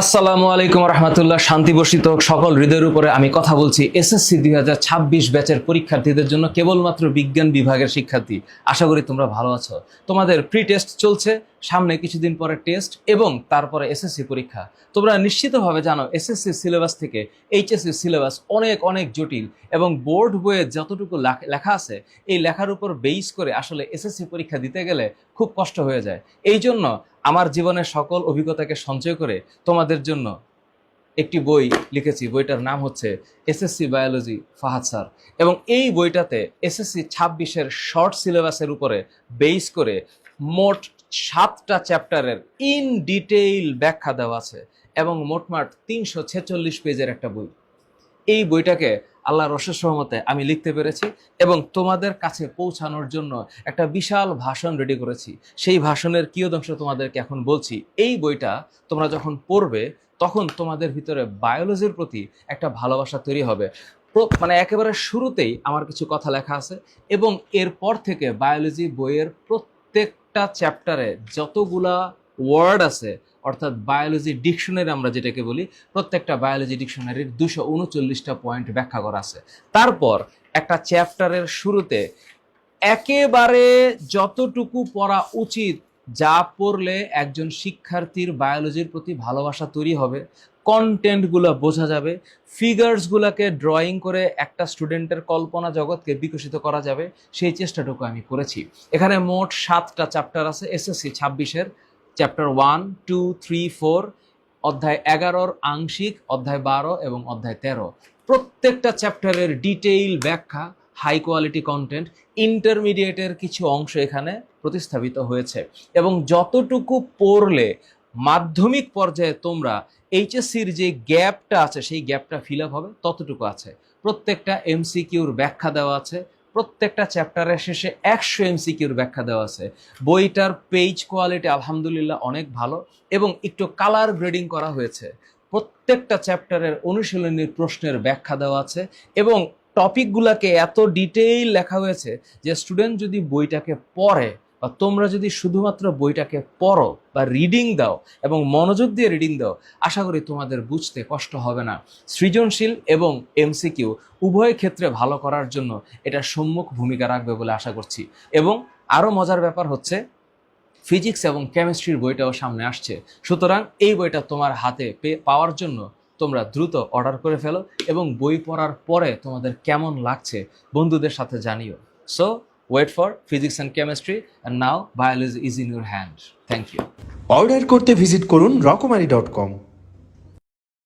আসসালামু আলাইকুম রহমতুল্লাহ। শান্তি বর্ষিত সকল হৃদয়ের উপরে আমি কথা বলছি এসএসসি দুই হাজার ছাব্বিশ ব্যাচের পরীক্ষার্থীদের জন্য কেবলমাত্র বিজ্ঞান বিভাগের শিক্ষার্থী। আশা করি তোমরা ভালো আছো। তোমাদের প্রি টেস্ট চলছে সামনে কিছুদিন পরে টেস্ট এবং তারপরে এসএসসি পরীক্ষা। তোমরা নিশ্চিতভাবে জানো এসএসসি সিলেবাস থেকে এইচএসসি সিলেবাস অনেক অনেক জটিল এবং বোর্ড বইয়ে যতটুকু লেখা আছে, এই লেখার উপর বেইস করে আসলে এসএসসি পরীক্ষা দিতে গেলে খুব কষ্ট হয়ে যায়। এই জন্য আমার জীবনের সকল অভিজ্ঞতাকে সঞ্চয় করে তোমাদের জন্য একটি বই লিখেছি, বইটার নাম হচ্ছে এসএসসি বায়োলজি ফাহাদ স্যার এবং এই বইটাতে এসএসসি ছাব্বিশের শর্ট সিলেবাসের উপরে বেস করে মোট সাতটা চ্যাপ্টারের ইন ডিটেইল ব্যাখ্যা দেওয়া আছে এবং মোটমাট তিনশো ছেচল্লিশ পেজের একটা বই। এই বইটাকে আল্লাহ রসের সহমতে আমি লিখতে পেরেছি এবং তোমাদের কাছে পৌঁছানোর জন্য একটা বিশাল ভাষণ রেডি করেছি। সেই ভাষণের কিয়দংশ তোমাদেরকে এখন বলছি, এই বইটা তোমরা যখন পড়বে, তখন তোমাদের ভিতরে বায়োলজির প্রতি একটা ভালোবাসা তৈরি হবে। মানে একেবারে শুরুতেই আমার কিছু কথা লেখা আছে এবং এরপর থেকে বায়োলজি বইয়ের প্রত্যেকটা চ্যাপ্টারে যতগুলা ওয়ার্ড আছে, অর্থাৎ বায়োলজি ডিকশনারি আমরা যেটাকে বলি, প্রত্যেকটা বায়োলজি ডিকশনারির দুশো উনচল্লিশটা পয়েন্ট ব্যাখ্যা করা আছে। তারপর একটা চ্যাপ্টারের শুরুতে একেবারে যতটুকু পড়া উচিত যা পড়লে একজন শিক্ষার্থীর বায়োলজির প্রতি ভালোবাসা তৈরি হবে কন্টেন্টগুলো বোঝা যাবে ফিগার্সগুলোকে ড্রয়িং করে একটা স্টুডেন্টের কল্পনা জগৎকে বিকশিত করা যাবে, সেই চেষ্টাটুকু আমি করেছি। এখানে মোট সাতটা চ্যাপ্টার আছে এসএসসি ছাব্বিশের chapter one two three four অধ্যায় এগারোর আংশিক, অধ্যায় বারো এবং অধ্যায় তেরো। প্রত্যেকটা চ্যাপ্টারের ডিটেইল ব্যাখ্যা হাই কোয়ালিটি কন্টেন্ট ইন্টারমিডিয়েটের কিছু অংশ এখানে প্রতিস্থাপিত হয়েছে। এবং যতটুকু পড়লে মাধ্যমিক পর্যায়ে তোমরা এইচএসসির যে গ্যাপটা আছে, সেই গ্যাপটা ফিল আপ হবে, ততটুকু আছে। প্রত্যেকটা এমসিকিউর ব্যাখ্যা দেওয়া আছে, প্রত্যেকটা চ্যাপ্টারের শেষে একশো এমসিকিউর ব্যাখ্যা দেওয়া আছে। বইটার পেজ কোয়ালিটি আলহামদুলিল্লাহ অনেক ভালো এবং একটু কালার গ্রেডিং করা হয়েছে। প্রত্যেকটা চ্যাপ্টারের অনুশীলনীর প্রশ্নের ব্যাখ্যা দেওয়া আছে এবং টপিকগুলোকে এত ডিটেইল লেখা হয়েছে যে স্টুডেন্ট যদি বইটাকে পড়ে বা তোমরা যদি শুধুমাত্র বইটাকে পড়ো বা রিডিং দাও এবং মনোযোগ দিয়ে রিডিং দাও, আশা করি তোমাদের বুঝতে কষ্ট হবে না। সৃজনশীল এবং এমসিকিউ উভয় ক্ষেত্রে ভালো করার জন্য এটা সম্মুখ ভূমিকা রাখবে বলে আশা করছি। এবং আরও মজার ব্যাপার হচ্ছে ফিজিক্স এবং কেমিস্ট্রির বইটাও সামনে আসছে। সুতরাং এই বইটা তোমার হাতে পে- পাওয়ার জন্য তোমরা দ্রুত অর্ডার করে ফেলো এবং বই পড়ার পরে তোমাদের কেমন লাগছে বন্ধুদের সাথে জানিও। So wait for physics and chemistry and now biology is in your hand thank you order করতে ভিজিট করুন রকমারি ডট কম